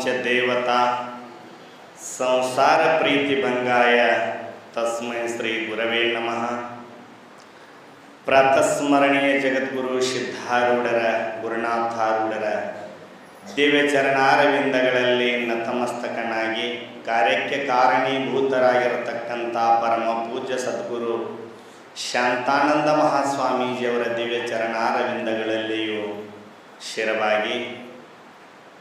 ಚ ದೇವತಾ ಸಂಸಾರ ಪ್ರೀತಿ ಭಂಗಾಯ ತಸ್ಮೈ ಶ್ರೀ ಗುರವೇ ನಮಃ ಪ್ರಾತಸ್ಮರಣೀಯ ಜಗದ್ಗುರು ಸಿದ್ಧಾರೂಢರ ಗುರುನಾಥಾರೂಢರ ದಿವ್ಯ ಚರಣಾರವಿಂದಗಳಲ್ಲಿ ನತಮಸ್ತಕನಾಗಿ ಕಾರ್ಯಕ್ಕೆ ಕಾರಣೀಭೂತರಾಗಿರತಕ್ಕಂಥ ಪರಮ ಪೂಜ್ಯ ಸದ್ಗುರು ಶಾಂತಾನಂದ ಮಹಾಸ್ವಾಮೀಜಿಯವರ ದಿವ್ಯ ಚರಣಾರವಿಂದಗಳಲ್ಲಿಯೂ ಶಿರವಾಗಿ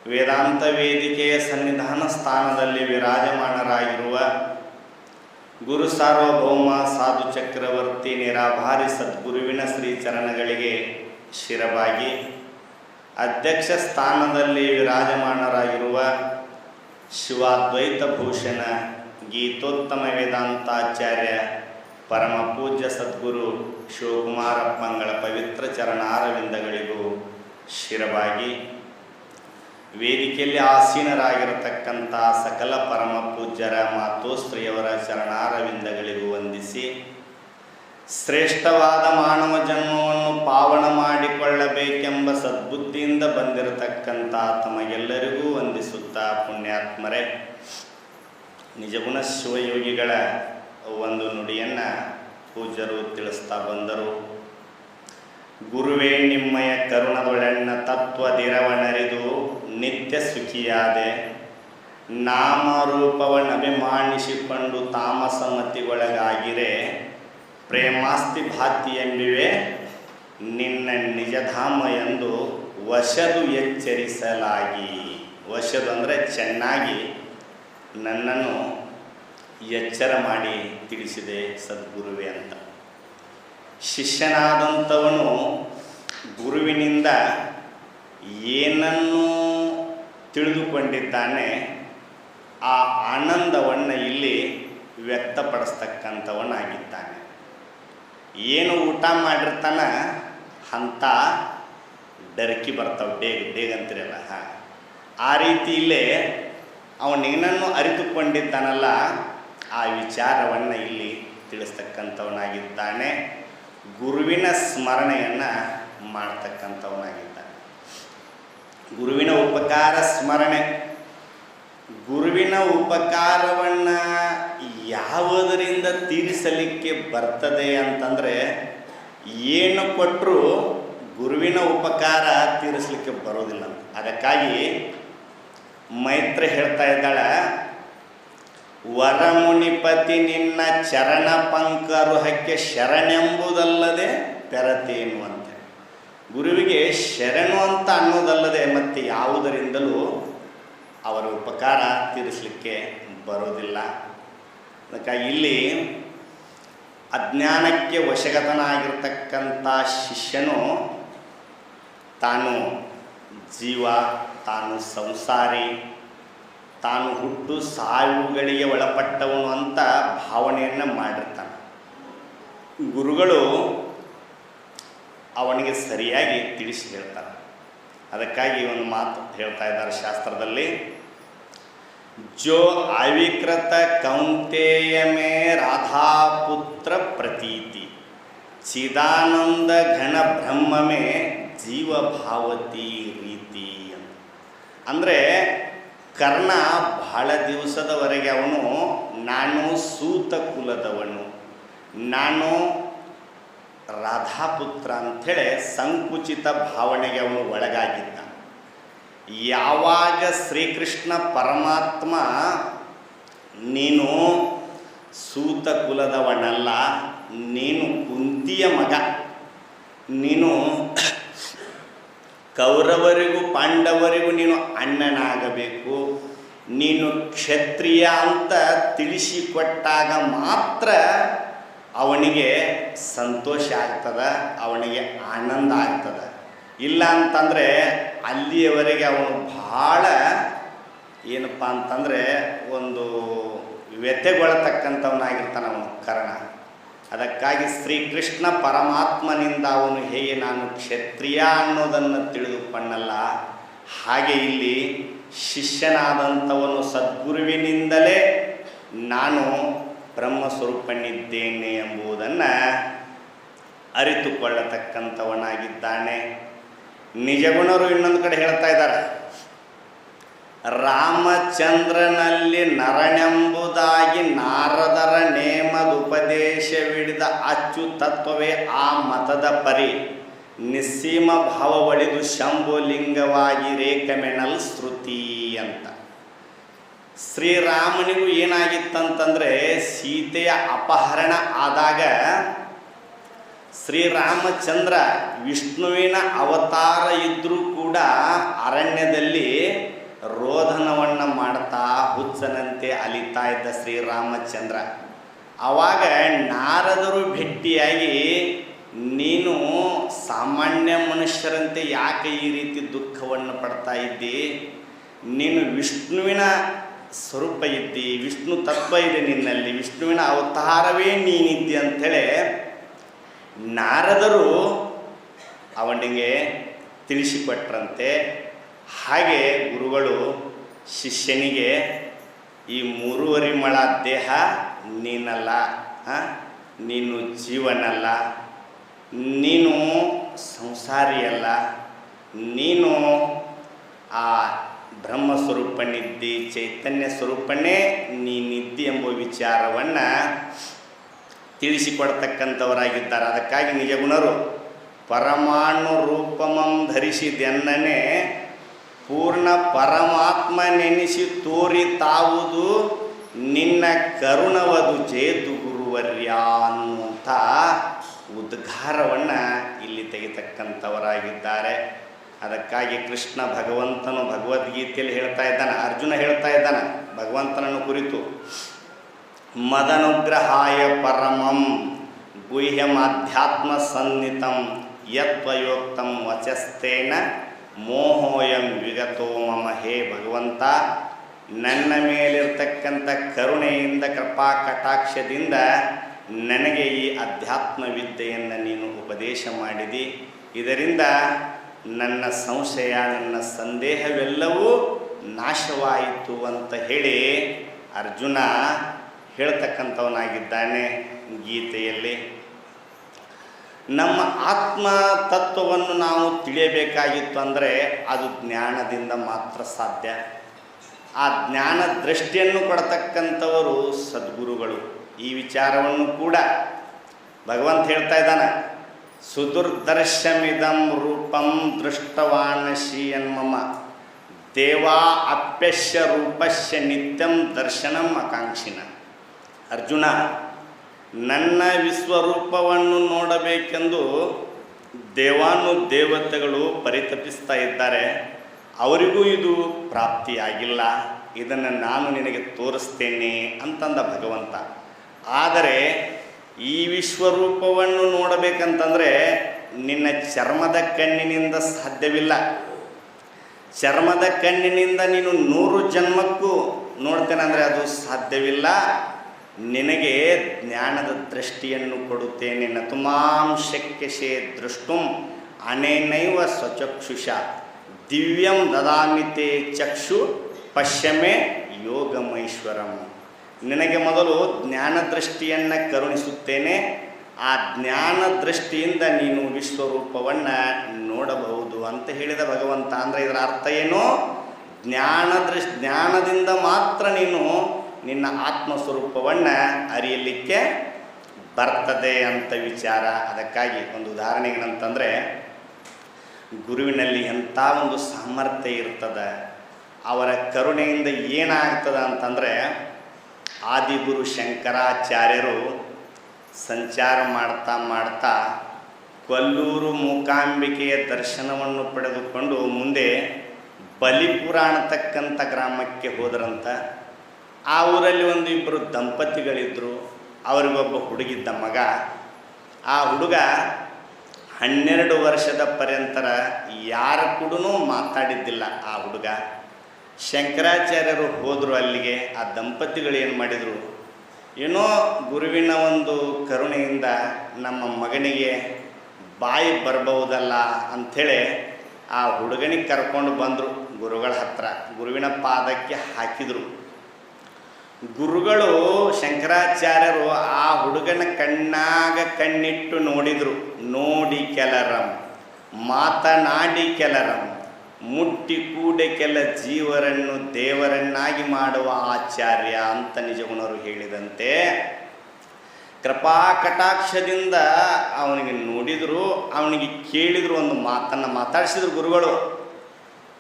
ವೇದಾಂತ ವೇದಿಕೆಯ ಸನ್ನಿಧಾನ ಸ್ಥಾನದಲ್ಲಿ ವಿರಾಜಮಾನರಾಗಿರುವ ಗುರು ಸಾರ್ವಭೌಮ ಸಾಧು ಚಕ್ರವರ್ತಿ ನಿರಾಭಾರಿ ಸದ್ಗುರುವಿನ ಶ್ರೀ ಚರಣಗಳಿಗೆ ಶಿರವಾಗಿ ಅಧ್ಯಕ್ಷ ಸ್ಥಾನದಲ್ಲಿ ವಿರಾಜಮಾನರಾಗಿರುವ ಶಿವಾದ್ವೈತ ಭೂಷಣ ಗೀತೋತ್ತಮ ವೇದಾಂತಾಚಾರ್ಯ ಪರಮ ಪೂಜ್ಯ ಸದ್ಗುರು ಮಂಗಳ ಪವಿತ್ರ ಚರಣಾರವಿಂದಗಳಿಗೂ ಶಿರವಾಗಿ ವೇದಿಕೆಯಲ್ಲಿ ಆಸೀನರಾಗಿರತಕ್ಕಂಥ ಸಕಲ ಪರಮ ಪೂಜ್ಯರ ಮಾತೋಸ್ತ್ರೀಯವರ ಚರಣಾರವಿಂದಗಳಿಗೂ ವಂದಿಸಿ ಶ್ರೇಷ್ಠವಾದ ಮಾನವ ಜನ್ಮವನ್ನು ಪಾವನ ಮಾಡಿಕೊಳ್ಳಬೇಕೆಂಬ ಸದ್ಬುದ್ಧಿಯಿಂದ ಬಂದಿರತಕ್ಕಂಥ ತಮಗೆಲ್ಲರಿಗೂ ವಂದಿಸುತ್ತಾ ಪುಣ್ಯಾತ್ಮರೇ. ನಿಜಗುಣ ಶಿವಯೋಗಿಗಳ ಒಂದು ನುಡಿಯನ್ನು ಪೂಜ್ಯರು ತಿಳಿಸ್ತಾ ಬಂದರು. ಗುರುವೇ, ನಿಮ್ಮಯ ಕರುಣದೊಳೆಣ್ಣ ತತ್ವದಿರವನರಿದು ನಿತ್ಯ ಸುಖಿಯಾದೆ. ನಾಮರೂಪವನ್ನಭಿಮಾನಿಸಿಕೊಂಡು ತಾಮಸಮತಿಗೊಳಗಾಗಿರೆ. ಪ್ರೇಮಾಸ್ತಿ ಭಾತಿ ಎಂಬಿವೆ. ನಿನ್ನ ನಿಜಧಾಮ ಎಂದು ವಶದು ಎಚ್ಚರಿಸಲಾಗಿ. ವಶದು ಅಂದರೆ ಚೆನ್ನಾಗಿ ನನ್ನನ್ನು ಎಚ್ಚರ ಮಾಡಿ ತಿಳಿಸಿದೆ ಸದ್ಗುರುವೆ ಅಂತ. ಶಿಷ್ಯನಾದಂಥವನು ಗುರುವಿನಿಂದ ಏನನ್ನು ತಿಳಿದುಕೊಂಡಿದ್ದಾನೆ, ಆ ಆನಂದವನ್ನು ಇಲ್ಲಿ ವ್ಯಕ್ತಪಡಿಸ್ತಕ್ಕಂಥವನಾಗಿದ್ದಾನೆ. ಏನು ಊಟ ಮಾಡಿರ್ತಾನ? ಅಂಥ ಡರಕಿ ಬರ್ತಾವೆ, ಡೇಗ್ ಡೇಗ್ ಆ ಹಾಂ ಆ ರೀತಿಯಲ್ಲೇ ಅವನೇನನ್ನು ಅರಿತುಕೊಂಡಿದ್ದಾನಲ್ಲ, ಆ ವಿಚಾರವನ್ನು ಇಲ್ಲಿ ತಿಳಿಸ್ತಕ್ಕಂಥವನಾಗಿದ್ದಾನೆ. ಗುರುವಿನ ಸ್ಮರಣೆಯನ್ನು ಮಾಡ್ತಕ್ಕಂಥವನಾಗಿದ್ದಾನೆ. ಗುರುವಿನ ಉಪಕಾರ ಸ್ಮರಣೆ. ಗುರುವಿನ ಉಪಕಾರವನ್ನು ಯಾವುದರಿಂದ ತೀರಿಸಲಿಕ್ಕೆ ಬರ್ತದೆ ಅಂತಂದರೆ ಏನು ಕೊಟ್ಟರೂ ಗುರುವಿನ ಉಪಕಾರ ತೀರಿಸಲಿಕ್ಕೆ ಬರೋದಿಲ್ಲ ಅದಕ್ಕಾಗಿ ಮೈತ್ರ ಹೇಳ್ತಾ ಇದ್ದಾಳೆ, ವರಮುನಿಪತಿ ನಿನ್ನ ಚರಣ ಪಂಕರುಹಕ್ಕೆ ಶರಣೆಂಬುದಲ್ಲದೆ ಪೆರತೇನು ಅಂತ. ಗುರುವಿಗೆ ಶರಣು ಅಂತ ಅನ್ನೋದಲ್ಲದೆ ಮತ್ತೆ ಯಾವುದರಿಂದಲೂ ಅವರ ಉಪಕಾರ ತೀರಿಸಲಿಕ್ಕೆ ಬರೋದಿಲ್ಲ. ಅದಕ್ಕಾಗಿ ಇಲ್ಲಿ ಅಜ್ಞಾನಕ್ಕೆ ವಶಗತನಾಗಿರ್ತಕ್ಕಂಥ ಶಿಷ್ಯನು ತಾನು ಜೀವ, ತಾನು ಸಂಸಾರಿ, ತಾನು ಹುಟ್ಟು ಸಾವುಗಳಿಗೆ ಒಳಪಟ್ಟವನು ಅಂತ ಭಾವನೆಯನ್ನು ಮಾಡಿರ್ತಾನೆ. ಗುರುಗಳು ಅವನಿಗೆ ಸರಿಯಾಗಿ ತಿಳಿಸಿ ಹೇಳ್ತಾರೆ ಅದಕ್ಕಾಗಿ ಒಂದು ಮಾತು ಹೇಳ್ತಾ ಇದ್ದಾರೆ ಶಾಸ್ತ್ರದಲ್ಲಿ. ಜೋ ಅವಿಕೃತ ಕೌಂತೆಯ ಮೇ ರಾಧಾಪುತ್ರ ಪ್ರತೀತಿ. ಚಿದಾನಂದ ಘನ ಬ್ರಹ್ಮಮೇ ಜೀವಭಾವತಿ ರೀತಿ ಅಂತ. ಅಂದರೆ ಕರ್ಣ ಬಹಳ ದಿವಸದವರೆಗೆ ಅವನು ನಾನು ಸೂತ ಕುಲದವನು ನಾನು ರಾಧಾಪುತ್ರ ಅಂಥೇಳಿ ಸಂಕುಚಿತ ಭಾವನೆಗೆ ಅವನು ಒಳಗಾಗಿದ್ದ. ಯಾವಾಗ ಶ್ರೀಕೃಷ್ಣ ಪರಮಾತ್ಮ, ನೀನು ಸೂತ ಕುಲದವನಲ್ಲ ನೀನು ಕುಂತಿಯ ಮಗ, ನೀನು ಕೌರವರಿಗೂ ಪಾಂಡವರಿಗೂ ನೀನು ಅಣ್ಣನಾಗಬೇಕು, ನೀನು ಕ್ಷತ್ರಿಯ ಅಂತ ತಿಳಿಸಿಕೊಟ್ಟಾಗ ಮಾತ್ರ ಅವನಿಗೆ ಸಂತೋಷ ಆಗ್ತದೆ, ಅವನಿಗೆ ಆನಂದ ಆಗ್ತದೆ. ಇಲ್ಲ ಅಂತಂದರೆ ಅಲ್ಲಿಯವರೆಗೆ ಅವನು ಭಾಳ ಏನಪ್ಪ ಅಂತಂದರೆ ಒಂದು ವ್ಯಥೆಗೊಳ್ಳತಕ್ಕಂಥವನಾಗಿರ್ತಾನೆ ಅವನು ಕರ್ಣ. ಅದಕ್ಕಾಗಿ ಶ್ರೀಕೃಷ್ಣ ಪರಮಾತ್ಮನಿಂದ ಅವನು ಹೇಗೆ ನಾನು ಕ್ಷತ್ರಿಯ ಅನ್ನೋದನ್ನು ತಿಳಿದುಕೊಂಡಲ್ಲ, ಹಾಗೆ ಇಲ್ಲಿ ಶಿಷ್ಯನಾದಂಥವನು ಸದ್ಗುರುವಿನಿಂದಲೇ ನಾನು ಬ್ರಹ್ಮಸ್ವರೂಪನಿದ್ದೇನೆ ಎಂಬುದನ್ನು ಅರಿತುಕೊಳ್ಳತಕ್ಕಂಥವನಾಗಿದ್ದಾನೆ. ನಿಜಗುಣರು ಇನ್ನೊಂದು ಕಡೆ ಹೇಳ್ತಾ ಇದ್ದಾರೆ. ರಾಮಚಂದ್ರನಲ್ಲಿ ನರನೆಂಬುದಾಗಿ ನಾರದರ ನೇಮದ ಉಪದೇಶವಿಡಿದ ಅಚ್ಚು ತತ್ವವೇ ಆ ಮತದ ಪರಿ. ನಿಸ್ಸೀಮ ಭಾವವಳಿದು ಶಂಭುಲಿಂಗವಾಗಿ ರೇಖಮೆಣಲ್ ಶ್ರುತಿ ಅಂತ. ಶ್ರೀರಾಮನಿಗೂ ಏನಾಗಿತ್ತಂತಂದರೆ ಸೀತೆಯ ಅಪಹರಣ ಆದಾಗ ಶ್ರೀರಾಮಚಂದ್ರ ವಿಷ್ಣುವಿನ ಅವತಾರ ಇದ್ದರೂ ಕೂಡ ಅರಣ್ಯದಲ್ಲಿ ರೋಧನವನ್ನು ಮಾಡ್ತಾ ಹುಚ್ಚನಂತೆ ಅಲಿತಾ ಇದ್ದ ಶ್ರೀರಾಮಚಂದ್ರ. ಆವಾಗ ನಾರದರು ಭೇಟಿಯಾಗಿ ನೀನು ಸಾಮಾನ್ಯ ಮನುಷ್ಯರಂತೆ ಯಾಕೆ ಈ ರೀತಿ ದುಃಖವನ್ನು ಪಡ್ತಾ ಇದ್ದಿ? ನೀನು ವಿಷ್ಣುವಿನ ಸ್ವರೂಪ ಇದ್ದಿ ವಿಷ್ಣು ತತ್ವ ಇದೆ ನಿನ್ನಲ್ಲಿ, ವಿಷ್ಣುವಿನ ಅವತಾರವೇ ನೀನಿದ್ದಿ ಅಂಥೇಳಿ ನಾರದರು ಅವನಿಗೆ ತಿಳಿಸಿಕೊಟ್ರಂತೆ ಹಾಗೆ ಗುರುಗಳು ಶಿಷ್ಯನಿಗೆ, ಈ ಮೂರುವರೆ ಮಳ ದೇಹ ನೀನಲ್ಲ? ನೀನು ಜೀವನಲ್ಲ, ನೀನು ಸಂಸಾರಿಯಲ್ಲ, ನೀನು ಆ ಬ್ರಹ್ಮ ಸ್ವರೂಪನಿದ್ದಿ ಚೈತನ್ಯ ಸ್ವರೂಪನೇ ನೀನಿದ್ದಿ ಎಂಬ ವಿಚಾರವನ್ನು ತಿಳಿಸಿಕೊಡ್ತಕ್ಕಂಥವರಾಗಿದ್ದಾರೆ. ಅದಕ್ಕಾಗಿ ನಿಜಗುಣರು, ಪರಮಾಣು ರೂಪಮಂ ಧರಿಸಿದೆನ್ನನೆ ಪೂರ್ಣ ಪರಮಾತ್ಮ ನೆನೆಸಿ ತೋರಿ ತಾವುದು, ನಿನ್ನ ಕರುಣವದು ಜೇತು ಗುರುವರ್ಯ ಅನ್ನುವಂಥ ಉದ್ಗಾರವನ್ನು ಇಲ್ಲಿ ತೆಗಿತಕ್ಕಂಥವರಾಗಿದ್ದಾರೆ. ಅದಕ್ಕಾಗಿ ಕೃಷ್ಣ ಭಗವಂತನು ಭಗವದ್ಗೀತೆಯಲ್ಲಿ ಹೇಳ್ತಾ ಇದ್ದಾನೆ, ಅರ್ಜುನ ಹೇಳ್ತಾ ಇದ್ದಾನೆ ಭಗವಂತನನ್ನು ಕುರಿತು. ಮದನುಗ್ರಹಾಯ ಪರಮಂ ಗುಹ್ಯಮಾಧ್ಯಾತ್ಮ ಸನ್ನಿತಂ ಯತ್ವಯೋಕ್ತಂ ವಚಸ್ತೇನ ಮೋಹೋಯಂ ವಿಗತೋ ಮಮ ಹೇ ಭಗವಂತ. ನನ್ನ ಮೇಲಿರ್ತಕ್ಕಂಥ ಕರುಣೆಯಿಂದ, ಕೃಪಾ ಕಟಾಕ್ಷದಿಂದ ನನಗೆ ಈ ಅಧ್ಯಾತ್ಮ ವಿದ್ಯೆಯನ್ನು ನೀನು ಉಪದೇಶ ಮಾಡಿದಿ. ಇದರಿಂದ ನನ್ನ ಸಂಶಯ, ನನ್ನ ಸಂದೇಹವೆಲ್ಲವೂ ನಾಶವಾಯಿತು ಅಂತ ಹೇಳಿ ಅರ್ಜುನ ಹೇಳ್ತಕ್ಕಂಥವನಾಗಿದ್ದಾನೆ ಗೀತೆಯಲ್ಲಿ. ನಮ್ಮ ಆತ್ಮ ತತ್ವವನ್ನು ನಾವು ತಿಳಿಯಬೇಕಾಗಿತ್ತು ಅಂದರೆ ಅದು ಜ್ಞಾನದಿಂದ ಮಾತ್ರ ಸಾಧ್ಯ. ಆ ಜ್ಞಾನ ದೃಷ್ಟಿಯನ್ನು ಕೊಡತಕ್ಕಂಥವರು ಸದ್ಗುರುಗಳು. ಈ ವಿಚಾರವನ್ನು ಕೂಡ ಭಗವಂತ ಹೇಳ್ತಾ ಇದ್ದಾನೆ. ಸುದುರ್ದರ್ಶಮಿದಂ ರೂಪಂ ದೃಷ್ಟವಾನಶಿ ಎನ್ಮಮ ದೇವಾ ಅಪ್ಯಶ್ಯ ರೂಪಶ್ಯ ನಿತ್ಯಂ ದರ್ಶನಂ ಆಕಾಂಕ್ಷಿನ. ಅರ್ಜುನ, ನನ್ನ ವಿಶ್ವರೂಪವನ್ನು ನೋಡಬೇಕೆಂದು ದೇವಾನು ದೇವತೆಗಳು ಪರಿತಪಿಸ್ತಾ ಇದ್ದಾರೆ. ಅವರಿಗೂ ಇದು ಪ್ರಾಪ್ತಿಯಾಗಿಲ್ಲ. ಇದನ್ನು ನಾನು ನಿನಗೆ ತೋರಿಸ್ತೇನೆ ಅಂತಂದ ಭಗವಂತ. ಆದರೆ ಈ ವಿಶ್ವರೂಪವನ್ನು ನೋಡಬೇಕಂತಂದರೆ ನಿನ್ನ ಚರ್ಮದ ಕಣ್ಣಿನಿಂದ ಸಾಧ್ಯವಿಲ್ಲ. ಚರ್ಮದ ಕಣ್ಣಿನಿಂದ ನೀನು ನೂರು ಜನ್ಮಕ್ಕೂ ನೋಡ್ತೇನೆ ಅಂದರೆ ಅದು ಸಾಧ್ಯವಿಲ್ಲ. ನಿನಗೆ ಜ್ಞಾನದ ದೃಷ್ಟಿಯನ್ನು ಕೊಡುತ್ತೇನೆ. ನತುಮಾಂ ಶಕ್ಯಶೇ ದೃಷ್ಟುಂ ಅನೇನೈವ ಸ್ವಚಕ್ಷುಷ ದಿವ್ಯಂ ದದಾಮಿತೆ ಚಕ್ಷು ಪಶ್ಯಮೆ ಯೋಗಮೈಶ್ವರಂ. ನಿನಗೆ ಮೊದಲು ಜ್ಞಾನ ದೃಷ್ಟಿಯನ್ನು ಕರುಣಿಸುತ್ತೇನೆ. ಆ ಜ್ಞಾನ ದೃಷ್ಟಿಯಿಂದ ನೀನು ವಿಶ್ವರೂಪವನ್ನು ನೋಡಬಹುದು ಅಂತ ಹೇಳಿದ ಭಗವಂತ. ಅಂದರೆ ಇದರ ಅರ್ಥ ಏನು? ಜ್ಞಾನ ದೃಶ್ ಜ್ಞಾನದಿಂದ ಮಾತ್ರ ನೀನು ನಿನ್ನ ಆತ್ಮಸ್ವರೂಪವನ್ನು ಅರಿಯಲಿಕ್ಕೆ ಬರ್ತದೆ ಅಂತ ವಿಚಾರ. ಅದಕ್ಕಾಗಿ ಒಂದು ಉದಾಹರಣೆ ಏನಂತಂದರೆ, ಗುರುವಿನಲ್ಲಿ ಎಂಥ ಒಂದು ಸಾಮರ್ಥ್ಯ ಇರ್ತದೆ, ಅವರ ಕರುಣೆಯಿಂದ ಏನಾಗ್ತದೆ ಅಂತಂದರೆ ಆದಿಗುರು ಶಂಕರಾಚಾರ್ಯರು ಸಂಚಾರ ಮಾಡ್ತಾ ಮಾಡ್ತಾ ಕೊಲ್ಲೂರು ಮೂಕಾಂಬಿಕೆಯ ದರ್ಶನವನ್ನು ಪಡೆದುಕೊಂಡು ಮುಂದೆ ಬಲಿಪುರ ಅನ್ನತಕ್ಕಂಥ ಗ್ರಾಮಕ್ಕೆ ಹೋದರಂತ. ಆ ಊರಲ್ಲಿ ಒಂದು ಇಬ್ಬರು ದಂಪತಿಗಳಿದ್ದರು ಅವರಿಗೊಬ್ಬ ಹುಡುಗಿದ್ದ ಮಗ. ಆ ಹುಡುಗ ಹನ್ನೆರಡು ವರ್ಷದ ಪರ್ಯಂತರ ಯಾರ ಕೂಡ ಮಾತಾಡಿದ್ದಿಲ್ಲ ಆ ಹುಡುಗ. ಶಂಕರಾಚಾರ್ಯರು ಹೋದರು ಅಲ್ಲಿಗೆ, ಆ ದಂಪತಿಗಳು ಏನು ಮಾಡಿದರು? ಏನೋ ಗುರುವಿನ ಒಂದು ಕರುಣೆಯಿಂದ ನಮ್ಮ ಮಗನಿಗೆ ಬಾಯಿ ಬರಬಹುದಲ್ಲ ಅಂಥೇಳಿ ಆ ಹುಡುಗನಿಗೆ ಕರ್ಕೊಂಡು ಬಂದರು ಗುರುಗಳ ಹತ್ರ. ಗುರುವಿನ ಪಾದಕ್ಕೆ ಹಾಕಿದರು. ಗುರುಗಳು ಶಂಕರಾಚಾರ್ಯರು ಆ ಹುಡುಗನ ಕಣ್ಣಾಗ ಕಣ್ಣಿಟ್ಟು ನೋಡಿದರು. ನೋಡಿ ಕೆಲರಂ ಮಾತನಾಡಿ ಕೆಲರಂ ಮುಟ್ಟಿ ಕೂಡಕ್ಕೆಲ್ಲ ಜೀವರನ್ನು ದೇವರನ್ನಾಗಿ ಮಾಡುವ ಆಚಾರ್ಯ ಅಂತ ನಿಜಗುಣರು ಹೇಳಿದಂತೆ ಕೃಪಾ ಕಟಾಕ್ಷದಿಂದ ಅವನಿಗೆ ನೋಡಿದರು, ಅವನಿಗೆ ಕೇಳಿದರು ಒಂದು ಮಾತನ್ನು ಮಾತಾಡಿಸಿದ್ರು ಗುರುಗಳು.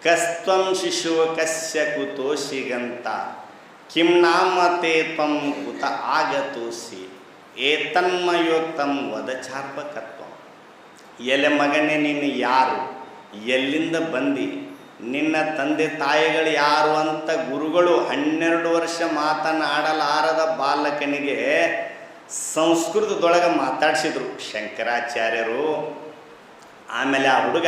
ಕಸ್ತ್ವಂ ಶಿಶುವ ಕಸ್ಯ ಕುತೋಷಿಗಂತ ಕಿಂ ನಾಮತೆ ತ್ವಂ ಕುತ ಆಗತೋಸಿ ಏತನ್ಮಯೋಕ್ತಂ ವದಚಾರ್ಪಕತ್ವ ಎಲೆ ಮಗನೇ ನೀನು ಯಾರು? ಎಲ್ಲಿಂದ ಬಂದು? ನಿನ್ನ ತಂದೆ ತಾಯಿಗಳು ಯಾರು ಅಂತ ಗುರುಗಳು ಹನ್ನೆರಡು ವರ್ಷ ಮಾತನಾಡಲಾರದ ಬಾಲಕನಿಗೆ ಸಂಸ್ಕೃತದೊಳಗೆ ಮಾತಾಡಿಸಿದ್ರು ಶಂಕರಾಚಾರ್ಯರು. ಆಮೇಲೆ ಆ ಹುಡುಗ,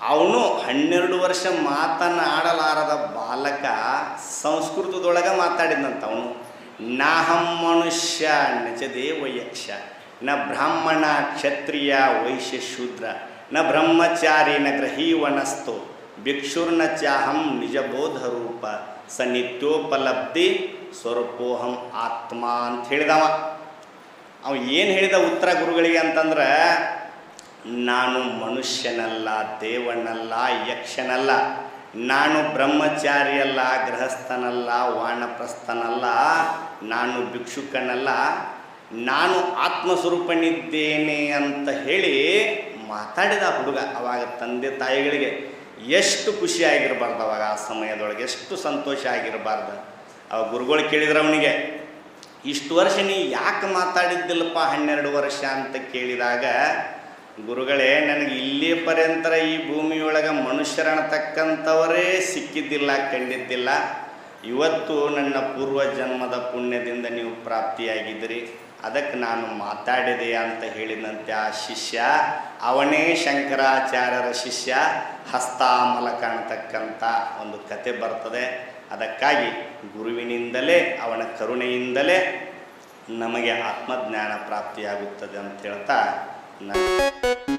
ಅವನು ಹನ್ನೆರಡು ವರ್ಷ ಮಾತನಾಡಲಾರದ ಬಾಲಕ ಸಂಸ್ಕೃತದೊಳಗೆ ಮಾತಾಡಿದಂತ ಅವನು. ನಾಹಂ ಮನುಷ್ಯ ನಚದೇವ ವೈಯಕ್ಷ ನ ಬ್ರಾಹ್ಮಣ ಕ್ಷತ್ರಿಯ ವೈಶ್ಯ ಶೂದ್ರ ನ ಬ್ರಹ್ಮಚಾರಿ ನ ಗ್ರಹೀವನಸ್ತು, ಭಿಕ್ಷುರ್ನ ಚಾಹಂ ನಿಜಬೋಧ ರೂಪ ಸ ನಿತ್ಯೋಪಲಬ್ಧಿ ಸ್ವರೂಪೋಹಂ ಆತ್ಮ ಅಂತ ಹೇಳಿದವ. ಅವ ಏನು ಹೇಳಿದ ಉತ್ತರ ಗುರುಗಳಿಗೆ ಅಂತಂದ್ರೆ, ನಾನು ಮನುಷ್ಯನಲ್ಲ, ದೇವನಲ್ಲ, ಯಕ್ಷನಲ್ಲ, ನಾನು ಬ್ರಹ್ಮಚಾರಿಯಲ್ಲ, ಗೃಹಸ್ಥನಲ್ಲ, ವಾನಪ್ರಸ್ಥನಲ್ಲ, ನಾನು ಭಿಕ್ಷುಕನಲ್ಲ, ನಾನು ಆತ್ಮಸ್ವರೂಪನಿದ್ದೇನೆ ಅಂತ ಹೇಳಿ ಮಾತಾಡಿದ ಹುಡುಗ ಅವಾಗ ತಂದೆ ತಾಯಿಗಳಿಗೆ ಎಷ್ಟು ಖುಷಿ ಆಗಿರಬಾರ್ದು ಅವಾಗ ಆ ಸಮಯದೊಳಗೆ, ಎಷ್ಟು ಸಂತೋಷ ಆಗಿರಬಾರ್ದು. ಅವ ಗುರುಗಳು ಕೇಳಿದ್ರು ಅವನಿಗೆ, ಇಷ್ಟು ವರ್ಷ ನೀ ಯಾಕೆ ಮಾತಾಡಿದ್ದಿಲ್ಲಪ್ಪ ಹನ್ನೆರಡು ವರ್ಷ ಅಂತ ಕೇಳಿದಾಗ, ಗುರುಗಳೇ ನನಗೆ ಇಲ್ಲಿ ಪರ್ಯಂತರ ಈ ಭೂಮಿಯೊಳಗೆ ಮನುಷ್ಯರನ್ನತಕ್ಕಂಥವರೇ ಸಿಕ್ಕಿದ್ದಿಲ್ಲ, ಕಂಡಿದ್ದಿಲ್ಲ. ಇವತ್ತು ನನ್ನ ಪೂರ್ವ ಜನ್ಮದ ಪುಣ್ಯದಿಂದ ನೀವು ಪ್ರಾಪ್ತಿಯಾಗಿದ್ದೀರಿ. ಅದಕ್ಕೆ ನಾನು ಮಾತಾಡಿದೆ ಅಂತ ಹೇಳಿದಂತೆ ಆ ಶಿಷ್ಯ, ಅವನೇ ಶಂಕರಾಚಾರ್ಯರ ಶಿಷ್ಯ ಹಸ್ತಾಮಲಕ ಅಂತಕ್ಕಂಥ ಒಂದು ಕತೆ ಬರ್ತದೆ. ಅದಕ್ಕಾಗಿ ಗುರುವಿನಿಂದಲೇ, ಅವನ ಕರುಣೆಯಿಂದಲೇ ನಮಗೆ ಆತ್ಮಜ್ಞಾನ ಪ್ರಾಪ್ತಿಯಾಗುತ್ತದೆ ಅಂತ ಹೇಳ್ತಾ ನಾನು